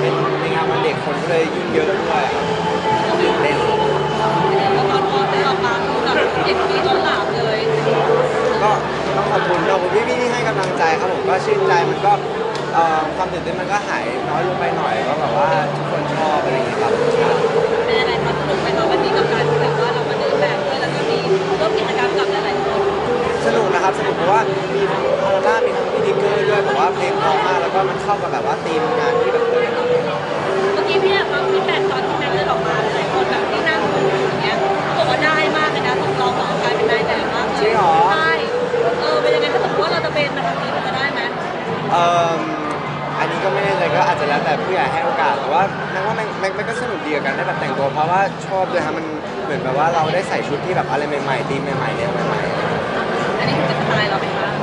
เป็นในงานวันเด็กคนก็เลยยิ่งเยอะด้วยครับตื่นเต้นแล้วตอนพอได้ออกมาดูแบบเด็กมีต้นหลามเลยก็ต้องขอบคุณขอบคุณพี่ๆที่ให้กำลังใจครับผมก็ชื่นใจมันก็เอ่อความตื่นเต้นมันก็หายน้อยลงไปหน่อยก็แบบว่าทุกคนชอบอะไรอย่างเงี้ยครับใช่เป็นยังไงคะสนุกไหมคะวันนี้กับการที่แบบว่าเรามาเดินแบบด้วยแล้วก็มีร่วมกิจกรรมกับหลายๆคนสนุกนะครับสนุกเพราะว่ามีทั้งพาราล่ามีทั้งพี่ดิกเกอร์ด้วยแบบว่าเพลงเพราะมากแล้วก็มันเข้ากับแบบว่าธีมงานที่แบบ อันนี้ก็ไม่แน่ใจก็อาจจะแล้วแต่ผู้ใหญ่ให้โอกาสแต่ว่านักว่ามันมันมันก็สนุกดีกับการได้แบบแต่งตัวเพราะว่าชอบเลยครับมันเหมือนแบบว่าเราได้ใส่ชุดที่แบบอะไรใหม่ๆธีมใหม่ๆแนวใหม่อันนี้คือเป็นสไตล์เราไหมคะๆ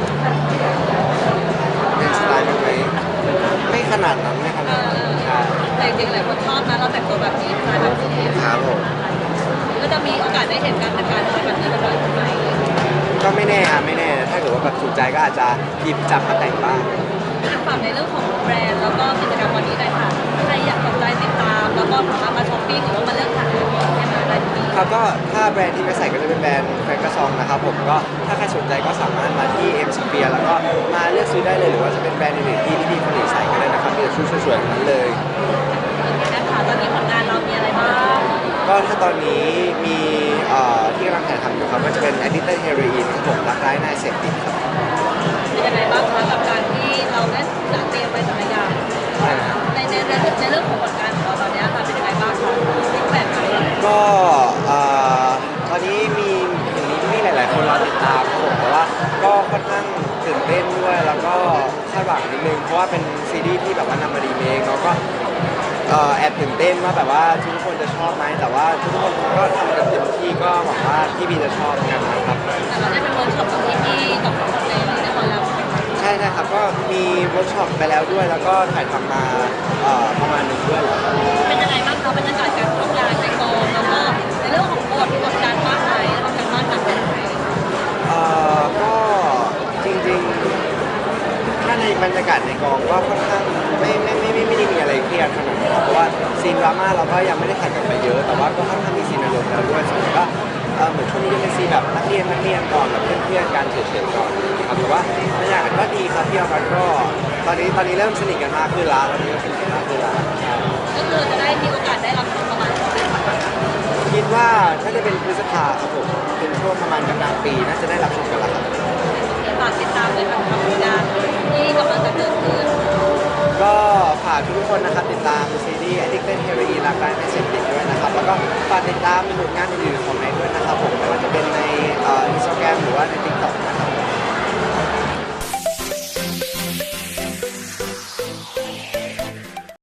เป็นสไตล์ไหมไม่ขนาดนั้นไม่ขนาดนั้นใช่แต่จริงๆหลายคนชอบนะเราแต่งตัวแบบนี้สไตล์แบบนี้ครับผมก็จะมีโอกาสได้เห็นการแต่งกายแบบนี้บ่อยๆไหมก็ไม่แน่ครับไม่แน่ถ้าเกิดว่าแบบถูกใจก็อาจจะหยิบจับมาแต่งบ้าง ฝากในเรื่องของแบรนด์แล้วก็กิจกรรมวันนี้หน่อยค่ะใครอยากสนใจติดตามแล้วก็สามารถมาช้อปปิ้งหรือว่ามาเลือกขายให้มาได้ที่นี่ครับก็ถ้าแบรนด์ที่ไม่ใส่ก็จะเป็นแบรนด์แฟรกระซองนะครับผมก็ถ้าใครสนใจก็สามารถมาที่ M s p h e r e แล้วก็มาเลือกซื้อได้เลยหรือว่าจะเป็นแบรนด์อื่นๆที่พี่ๆคนอื่นใส่ก็ได้นะครับมีแต่ชุดสวยๆทั้งนั้นเลย นะคะตอนนี้ผลงานเรามีอะไรบ้างก็ถ้าตอนนี้มีเอ่อที่กำลังถ่ายทำอยู่ครับก็จะเป็น Addicted Heroin ครับผมรักร้ายนายเสพติดครับ รอติดตามครับผมแต่ว่าก็ค่อนข้างตื่นเต้นด้วยแล้วก็คาดหวังนิดนึงเพราะว่าเป็นซีรีส์ที่แบบว่านำมารีเมคแล้วก็เอ่อแอบตื่นเต้นว่าแบบว่าทุกคนจะชอบไหมแต่ว่าทุกคนก็ทำกันเต็มที่ก็หวังว่าพี่บีจะชอบกันนะครับแต่เราได้ไปเวิร์กช็อปกับพี่ๆกับคนในนี้ได้หมดแล้วใช่ไหมคะใช่นะครับก็มีเวิร์กช็อปไปแล้วด้วย แล้วก็ถ่ายทำมาเอ่อประมาณหนึงด้วยแหละครับเป็นยังไงบ้างคะบรรยากาศการทำงาน บรรยากาศในกองก็ค่อนข้างไม่ไม่ไม่ไม่ไม่ได้มีอะไรเครียดขนาดนั้นครับเพราะว่าซีนดราม่าเราก็ยังไม่ได้ถ่ายกันไปเยอะ แต่ว่าก็ค่อนข้างมีซีนอารมณ์แล้วด้วยส่วนใหญ่ก็เอ่อเหมือนช่วงนี้จะเป็นซีนแบบนักเรียนนักเรียนก่อนแบบเพื่อนๆกันเฉยๆก่อนครับแต่ว่าบรรยากาศก็ดีครับพี่ออฟก็ ตอนนี้ตอนนี้เริ่มสนิทกันมากขึ้นแล้วตอนนี้ก็สนิทกันมากขึ้นแล้วใช่ก็คือจะได้มีโอกาสได้รับชมประมาณเท่าไหร่คะคิดว่าน่าจะเป็นพฤษภาครับผมเป็นช่วงประมาณกลางๆปี น่าจะได้รับชมกันแล้วครับ ฝากติดตามเลยค่ะทำงานากทุกคนนะครับติดตามซีรีส์ Addicted Heroin รัการไม่เสพติดด้วยนะครับ แล้วก็ฝากติดตามผลงานอื่นๆของไนท์ด้วยนะครับผมไม่ว่าจะเป็นในอินสตาแกรมหรือว่าใน TikTok